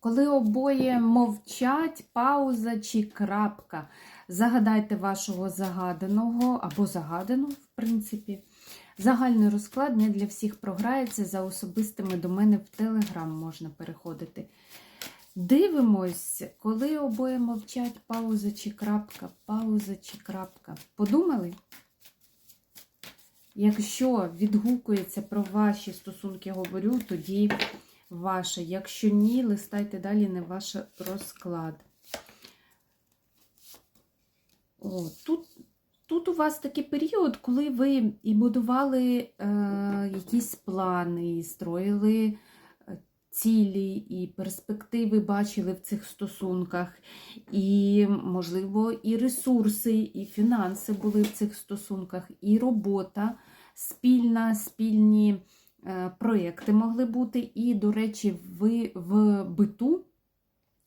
Коли обоє мовчать, пауза чи крапка. Загадайте вашого загаданого або загадану, в принципі. Загальний розклад не для всіх програється. За особистими до мене в Телеграм можна переходити. Дивимось, коли обоє мовчать, пауза чи крапка, пауза чи крапка. Подумали? Якщо відгукується про ваші стосунки, говорю, тоді ваше. Якщо ні, листайте далі не ваш розклад. О, тут, тут у вас такий період, коли ви і будували е, якісь плани, і строїли е, цілі, і перспективи бачили в цих стосунках, і, можливо, і ресурси, і фінанси були в цих стосунках, і робота спільна, спільні проекти могли бути. І, до речі, ви в биту,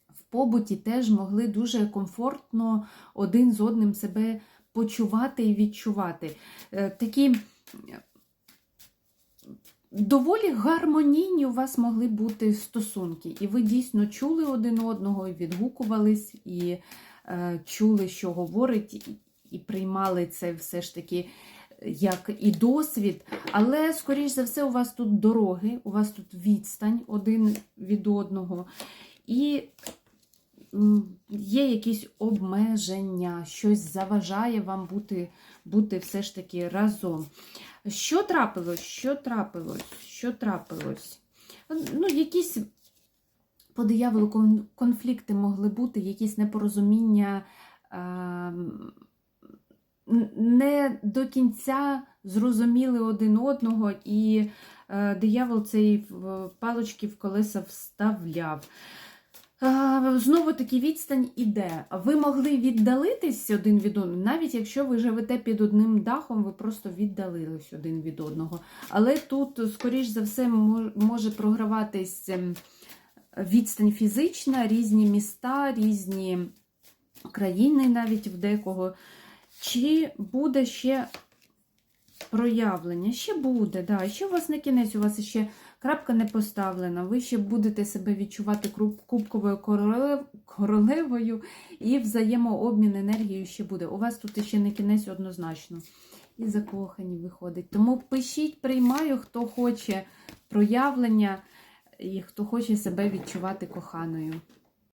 в побуті теж могли дуже комфортно один з одним себе почувати і відчувати. Е, Такі доволі гармонійні у вас могли бути стосунки. І ви дійсно чули один одного, і відгукувались, і е, чули, що говорить, і приймали це все ж таки як і досвід. Але, скоріш за все, у вас тут дороги, у вас тут відстань один від одного. І є якісь обмеження, щось заважає вам бути, бути все ж таки разом. Що трапилось? Що трапилось? Що трапилось? Ну, якісь по дияволу конфлікти могли бути, якісь непорозуміння. Не до кінця зрозуміли один одного, і е, диявол цей палочки в колеса вставляв. Е, Знову таки відстань іде. Ви могли віддалитись один від одного, навіть якщо ви живете під одним дахом, ви просто віддалились один від одного. Але тут, скоріш за все, може програватись ем, відстань фізична, різні міста, різні країни навіть в декого. Чи буде ще проявлення? Ще буде, да. Ще у вас не кінець, у вас ще крапка не поставлена. Ви ще будете себе відчувати кубковою королевою, і взаємообмін енергією ще буде. У вас тут ще не кінець однозначно. І закохані виходить. Тому пишіть, приймаю, хто хоче проявлення і хто хоче себе відчувати коханою.